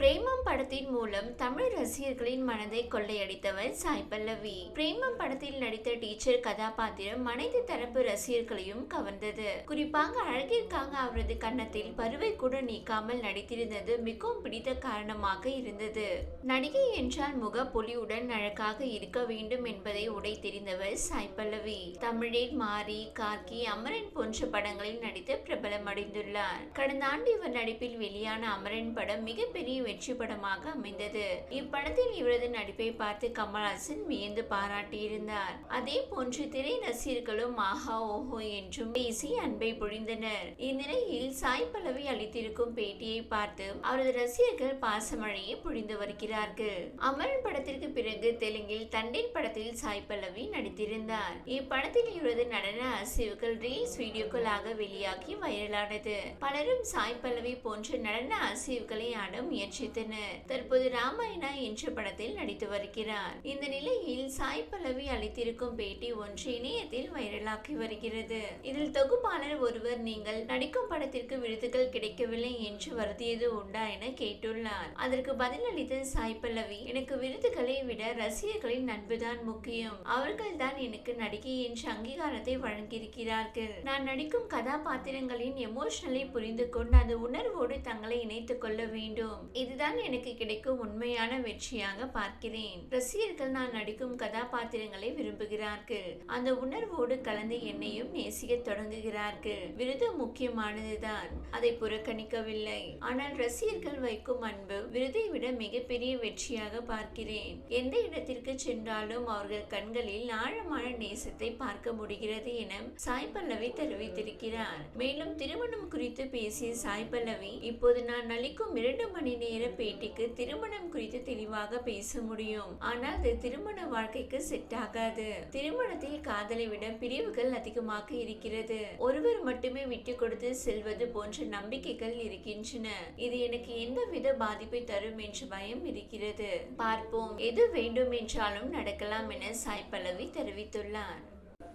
பிரேமம் படத்தின் மூலம் தமிழ் ரசிகர்களின் மனதை கொள்ளையடித்தவர் சாய் பல்லவி. பிரேமம் படத்தில் நடித்த டீச்சர் கதாபாத்திரம் அனைத்து தரப்பு ரசிகர்களையும் கவர்ந்தது. குறிப்பாக அழகிற்காக அவரது கன்னத்தில் பருவை கூட நீக்காமல் நடித்திருந்தது மிகவும் பிடித்த காரணமாக இருந்தது. நடிகை என்றால் முக பொலியுடன் அழகாக இருக்க வேண்டும் என்பதை உடை தெரிந்தவர் சாய் பல்லவி. தமிழில் மாரி கார்கி அமரன் போன்ற படங்களில் நடித்து பிரபலமடைந்துள்ளார். கடந்த ஆண்டு இவர் நடிப்பில் வெளியான அமரன் படம் மிகப்பெரிய வெற்றி படமாக அமைந்தது. இப்படத்தில் இவரது நடிப்பை பார்த்து கமல்ஹாசன் வியந்து பாராட்டியிருந்தார். அதே போன்று திரை ரசிகர்களும் ஆஹா ஓஹோ என்றும் பேசி அன்பை பொழிந்தனர். இந்நிலையில் சாய் பல்லவி அளித்திருக்கும் பேட்டியை பார்த்து அவரது ரசிகர்கள் பாசமழையை பொழிந்து வருகிறார்கள். அமரன் படத்திற்கு பிறகு தெலுங்கில் தண்டீர் படத்தில் சாய் பல்லவி நடித்திருந்தார். இப்படத்தில் இவரது நடன அசைவுகள் ரீல்ஸ் வீடியோக்களாக வெளியாகி வைரலானது. பலரும் சாய் பல்லவி போன்ற நடன அசைவுகளை ஆட சித்தனு தற்போது ராமாயணா என்ற படத்தில் நடித்து வருகிறார். இந்த நிலையில் சாய் பல்லவி அளித்திருக்கும் பேட்டி ஒன்று இணையத்தில் வைரலாகி வருகிறது. இதில் தொகுப்பாளர் ஒருவர் நீங்கள் நடிக்கும் படத்திற்கு விருதுகள் கிடைக்கவில்லை என்று வருத்தியது உண்டா என கேட்டுள்ளார். அதற்கு பதிலளித்த சாய் பல்லவி எனக்கு விருதுகளை விட ரசிகர்களின் நண்புதான் முக்கியம். அவர்கள் தான் எனக்கு நடிகை என்ற அங்கீகாரத்தை வழங்கியிருக்கிறார்கள். நான் நடிக்கும் கதாபாத்திரங்களின் எமோஷனலை புரிந்து கொண்டு அந்த உணர்வோடு தங்களை இணைத்துக் கொள்ள வேண்டும். இதுதான் எனக்கு கிடைக்கும் உண்மையான வெற்றியாக பார்க்கிறேன். ரசிகர்கள் நான் நடிக்கும் கதாபாத்திரங்களை விரும்புகிறார்கள். அந்த உணர்வோடு கலந்து என்னையும் நேசிக்க தொடங்குகிறார்கள். விருது முக்கியமானதுதான். அதை புறக்கணிக்கவில்லை. ஆனால் ரசிகர்கள் வைக்கும் அன்பு விருதை விட மிகப்பெரிய வெற்றியாக பார்க்கிறேன். எந்த இடத்திற்கு சென்றாலும் அவர்கள் கண்களில் ஆழமான நேசத்தை பார்க்க முடிகிறது என சாய் பல்லவி தெரிவித்திருக்கிறார். மேலும் திருமணம் குறித்து பேசிய சாய் பல்லவி இப்போது நான் நடிக்கும் இரண்டு மணி நேரம் நேர பேட்டிக்கு திருமணம் குறித்து தெளிவாக பேச முடியும். ஆனால் அது திருமண வாழ்க்கைக்கு செட் ஆகாது. திருமணத்தில் காதலை விட பிரிவுகள் அதிகமாக இருக்கிறது. ஒருவர் மட்டுமே விட்டு கொடுத்து செல்வது போன்ற நம்பிக்கைகள் இருக்கின்றன. இது எனக்கு எந்தவித பாதிப்பை தரும் என்று பயம் இருக்கிறது. பார்ப்போம். எது வேண்டும் என்றாலும் நடக்கலாம் என சாய் பல்லவி தெரிவித்துள்ளார்.